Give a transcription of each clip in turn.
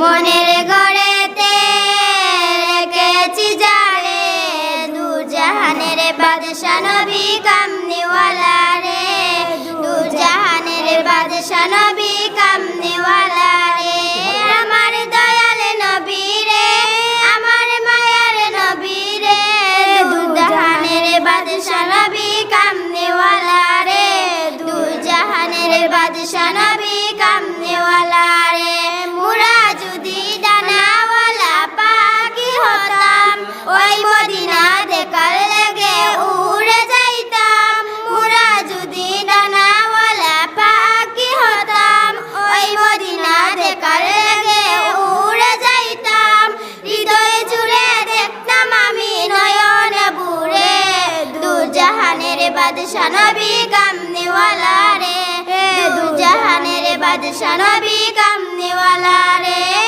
মনের ঘরেতে রেখেছি যারে দু জাহানের বাদশা নবী কামনিওয়ালা রে দু জাহানের বাদশা নবী কামনিওয়ালা রে আমার দয়াল নবী রে আমার মায়ার নবী রে দু জাহানের বাদশা নবী বাদশা নবী কামনিওয়ালা রে। দু জাহানের বাদশা নবী কামনিওয়ালা রে।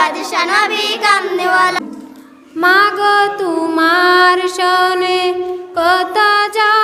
বাদশা নবী কামনিওয়ালা মাগো তোমার শোনে কত ঝগড়া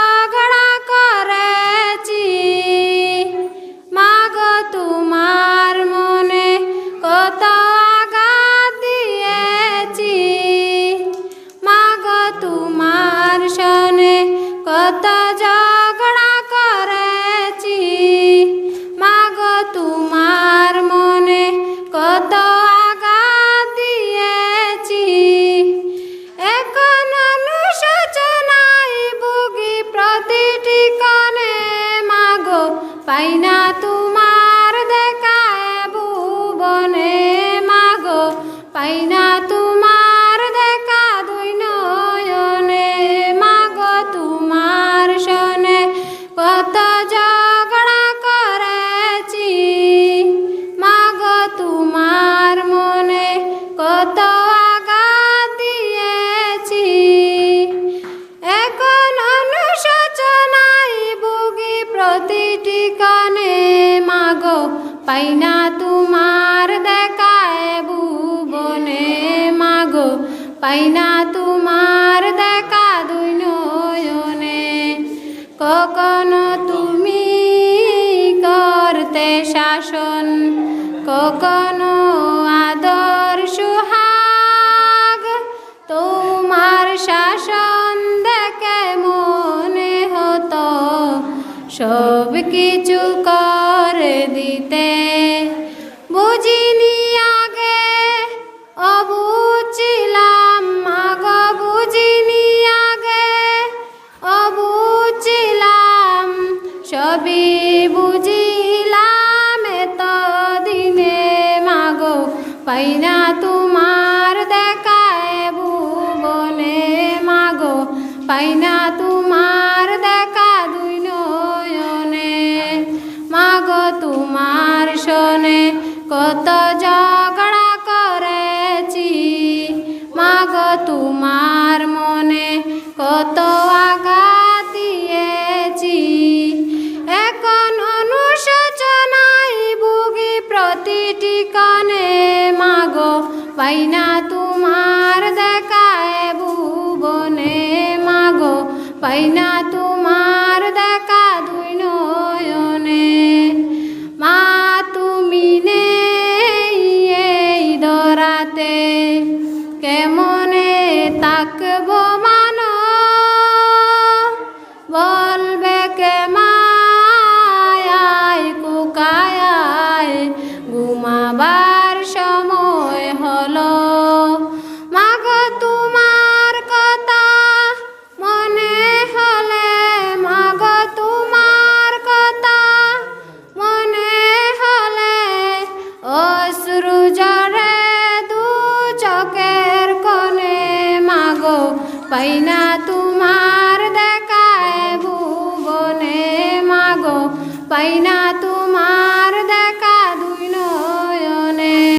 কণে মাগো পাই না পাই না তোমার দেখায় ভুবনে মাগো পাই না তোমার দেখা দুই নয়নে কখনো তুমি করতে শাসন, কখনো আদর সুহাগ। তোমার শাসন দেখে মনে হতো সব কিছু করে দিতে। বুঝিনি আগে, অবুঝিলাম মাগ বুঝিনি আগে, অবুঝিলাম, সবই বুঝিলাম এত দিনে মাগো পাই না তোমার দেখায় ভুবনে মাগো পাই না কত ঝগড়া করেছি। মাগো তোমার মনে কত আঘাত দিয়েছি। এখন অনুশোচনায় ভুগি প্রতিটি কানে। মাগো, পাই না তোমার দেখায় ভুবনে। মাগো, পাই না তোমার দেখা দুই পাইনা তোমার দেখায় ভুবনে মাগো তোমার